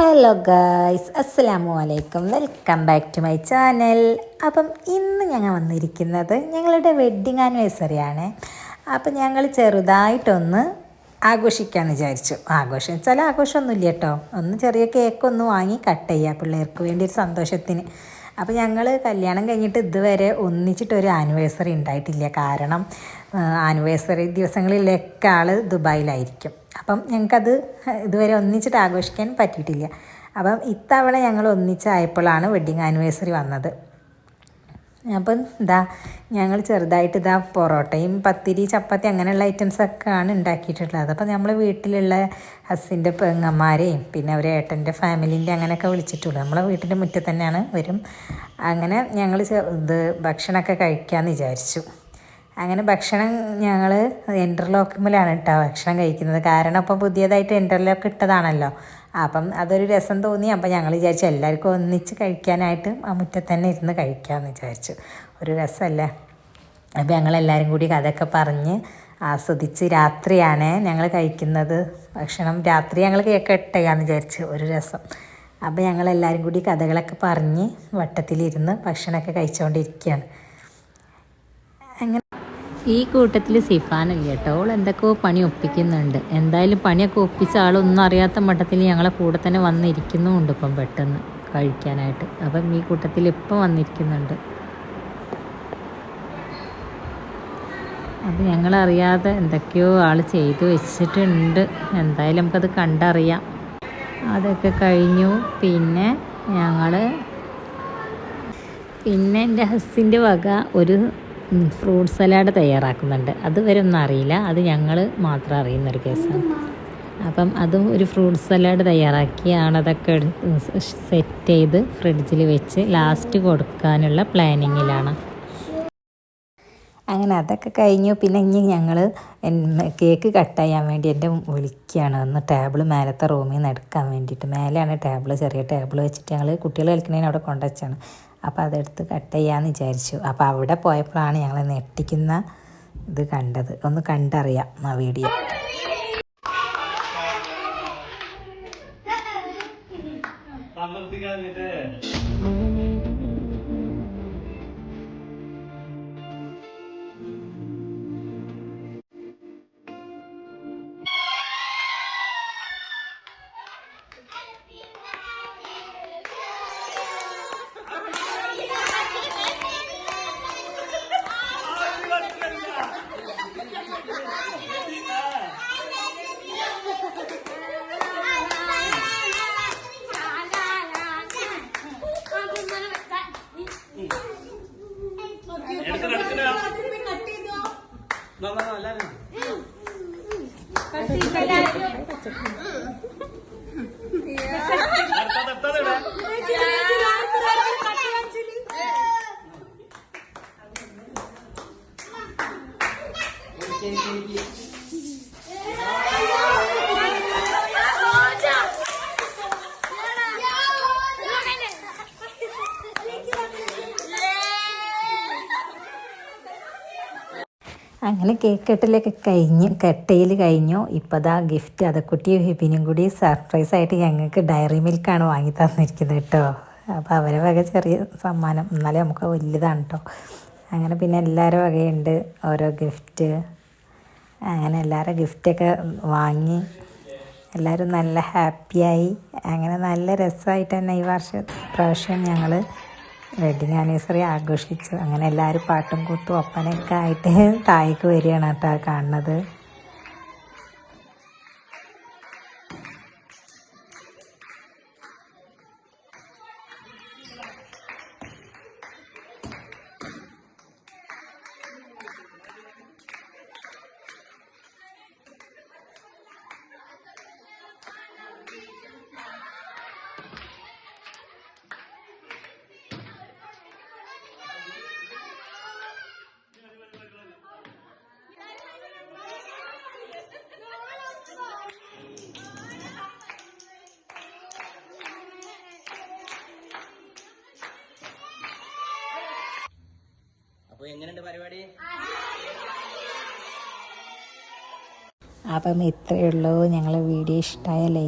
Hello guys അസ്സലാമു അലൈക്കും welcome back to my channel അപ്പം ഇന്ന് ഞങ്ങൾ വന്നിരിക്കുന്നത് ഞങ്ങളുടെ വെഡ്ഡിങ് ആനിവേഴ്സറി ആണ്. അപ്പം ഞങ്ങൾ ചെറുതായിട്ടൊന്ന് ആഘോഷിക്കാമെന്ന് വിചാരിച്ചു. ആഘോഷം വെച്ചാൽ ആഘോഷമൊന്നുമില്ല കേട്ടോ. ഒന്ന് ചെറിയ കേക്കൊന്ന് വാങ്ങി കട്ട് ചെയ്യുക പിള്ളേർക്ക് വേണ്ടി ഒരു സന്തോഷത്തിന്. അപ്പോൾ ഞങ്ങൾ കല്യാണം കഴിഞ്ഞിട്ട് ഇതുവരെ ഒന്നിച്ചിട്ടൊരു ആനിവേഴ്സറി ഉണ്ടായിട്ടില്ല. കാരണം ആനിവേഴ്സറി ദിവസങ്ങളിലൊക്കെ ആൾ ദുബായിലായിരിക്കും. അപ്പം ഞങ്ങൾക്കത് ഇതുവരെ ഒന്നിച്ചിട്ട് ആഘോഷിക്കാൻ പറ്റിയിട്ടില്ല. അപ്പം ഇത്തവണ ഞങ്ങൾ ഒന്നിച്ചായപ്പോഴാണ് വെഡ്ഡിങ് ആനിവേഴ്സറി വന്നത്. അപ്പം ഇതാ ഞങ്ങൾ ചെറുതായിട്ട് ഇതാ പൊറോട്ടയും പത്തിരി ചപ്പാത്തി അങ്ങനെയുള്ള ഐറ്റംസൊക്കെ ആണ് ഉണ്ടാക്കിയിട്ടുള്ളത്. അപ്പം നമ്മൾ വീട്ടിലുള്ള ഹസ്സിന്റെ പെങ്ങന്മാരെയും പിന്നെ അവരെ ഏട്ടന്റെ ഫാമിലിന്റെ അങ്ങനെയൊക്കെ വിളിച്ചിട്ടുള്ളൂ. നമ്മളെ വീട്ടിന്റെ മുറ്റത്ത് തന്നെയാണ് വരും. അങ്ങനെ ഞങ്ങൾ ഇത് ഭക്ഷണമൊക്കെ കഴിക്കാമെന്ന് വിചാരിച്ചു. അങ്ങനെ ഭക്ഷണം ഞങ്ങൾ ഇന്റർലോക്കുമ്മിലാണ് കേട്ടോ ഭക്ഷണം കഴിക്കുന്നത്. കാരണം ഇപ്പോൾ പുതിയതായിട്ട് ഇന്റർലോക്ക് ഇട്ടതാണല്ലോ. അപ്പം അതൊരു രസം തോന്നി. അപ്പം ഞങ്ങൾ വിചാരിച്ചു എല്ലാവർക്കും ഒന്നിച്ച് കഴിക്കാനായിട്ട് ആ മുറ്റത്ത് തന്നെ ഇരുന്ന് കഴിക്കാമെന്ന് വിചാരിച്ചു. ഒരു രസമല്ലേ? അപ്പം ഞങ്ങളെല്ലാവരും കൂടി കഥയൊക്കെ പറഞ്ഞ് ആസ്വദിച്ച് രാത്രിയാണ് ഞങ്ങൾ കഴിക്കുന്നത്. ഭക്ഷണം രാത്രി ഞങ്ങൾ കേക്ക് ഇട്ടുകയെന്ന് വിചാരിച്ചു ഒരു രസം. അപ്പോൾ ഞങ്ങളെല്ലാവരും കൂടി കഥകളൊക്കെ പറഞ്ഞ് വട്ടത്തിലിരുന്ന് ഭക്ഷണമൊക്കെ കഴിച്ചുകൊണ്ടിരിക്കുകയാണ്. ഈ കൂട്ടത്തിൽ സിഫാനില്ല കേട്ടോ? അവൾ എന്തൊക്കെയോ പണി ഒപ്പിക്കുന്നുണ്ട്. എന്തായാലും പണിയൊക്കെ ഒപ്പിച്ച ആളൊന്നും അറിയാത്ത മട്ടത്തിൽ ഞങ്ങളെ കൂടെ തന്നെ വന്നിരിക്കുന്നുമുണ്ട് ഇപ്പം പെട്ടെന്ന് കഴിക്കാനായിട്ട്. അപ്പം ഈ കൂട്ടത്തിൽ ഇപ്പം വന്നിരിക്കുന്നുണ്ട്. അത് ഞങ്ങളറിയാതെ എന്തൊക്കെയോ ആൾ ചെയ്തു വെച്ചിട്ടുണ്ട്. എന്തായാലും നമുക്കത് കണ്ടറിയാം. അതൊക്കെ കഴിഞ്ഞു. പിന്നെ ഞങ്ങൾ പിന്നെ എന്റെ ഹസ്സിന്റെ വക ഒരു ഫ്രൂട്ട് സലാഡ് തയ്യാറാക്കുന്നുണ്ട്. അതുവരെ ഒന്നും അറിയില്ല. അത് ഞങ്ങൾ മാത്രം അറിയുന്നൊരു കേസാണ്. അപ്പം അതും ഒരു ഫ്രൂട്ട് സലാഡ് തയ്യാറാക്കിയാണ് അതൊക്കെ സെറ്റ് ചെയ്ത് ഫ്രിഡ്ജിൽ വെച്ച് ലാസ്റ്റ് കൊടുക്കാനുള്ള പ്ലാനിങ്ങിലാണ്. അങ്ങനെ അതൊക്കെ കഴിഞ്ഞു. പിന്നെ ഇനി ഞങ്ങൾ കേക്ക് കട്ട് ചെയ്യാൻ വേണ്ടി എന്റെ വിളിക്കുകയാണ് ഒന്ന് ടേബിൾ മേലത്തെ റൂമിൽ നിന്ന് എടുക്കാൻ വേണ്ടിയിട്ട്. മേലെയാണ് ടേബിൾ ചെറിയ ടേബിൾ വെച്ചിട്ട് ഞങ്ങൾ കുട്ടികൾ കളിക്കുന്നതിന് അവിടെ കൊണ്ടുവച്ചാണ് അപ്പോൾ അതെടുത്ത് കട്ട് ചെയ്യാമെന്ന് വിചാരിച്ചു. അപ്പോൾ അവിടെ പോയപ്പോഴാണ് ഞങ്ങൾ നെട്ടിക്കുന്ന ഇത് കണ്ടത്. ഒന്ന് കണ്ടറിയാം ആ വീഡിയോ. കിടക്കണ. എല്ലാരും Thank you. അങ്ങനെ കേക്ക് കെട്ടലൊക്കെ കഴിഞ്ഞ് കെട്ടയിൽ കഴിഞ്ഞു. ഇപ്പോൾ ദാ ഗിഫ്റ്റ് അതക്കുട്ടി ഹിബിനും കൂടി സർപ്രൈസ് ആയിട്ട് ഞങ്ങൾക്ക് ഡയറി മിൽക്കാണ് വാങ്ങി തന്നിരിക്കുന്നത് കേട്ടോ. അപ്പോൾ അവരെ വക ചെറിയ സമ്മാനം. എന്നാലേ നമുക്ക് വലുതാണ് കേട്ടോ അങ്ങനെ പിന്നെ എല്ലാവരും വകയുണ്ട്. ഓരോ ഗിഫ്റ്റ് അങ്ങനെ എല്ലാവരും ഗിഫ്റ്റൊക്കെ വാങ്ങി. എല്ലാവരും നല്ല ഹാപ്പിയായി അങ്ങനെ നല്ല രസമായിട്ട് തന്നെ ഈ വർഷം പ്രാവശ്യം ഞങ്ങൾ വെഡിങ് ആനിവേഴ്സറി ആഘോഷിച്ചു. അങ്ങനെ എല്ലാവരും പാട്ടും കൂത്തും ഒപ്പനയൊക്കെ ആയിട്ട് താഴേക്ക് വരികയാണ് കേട്ടോ കാണുന്നത്. അപ്പൊ എങ്ങനെയുണ്ട് പരിപാടി? അപ്പം ഇത്രയേ ഉള്ളൂ. ഞങ്ങളെ വീഡിയോ ഇഷ്ടമായ ലൈക്ക്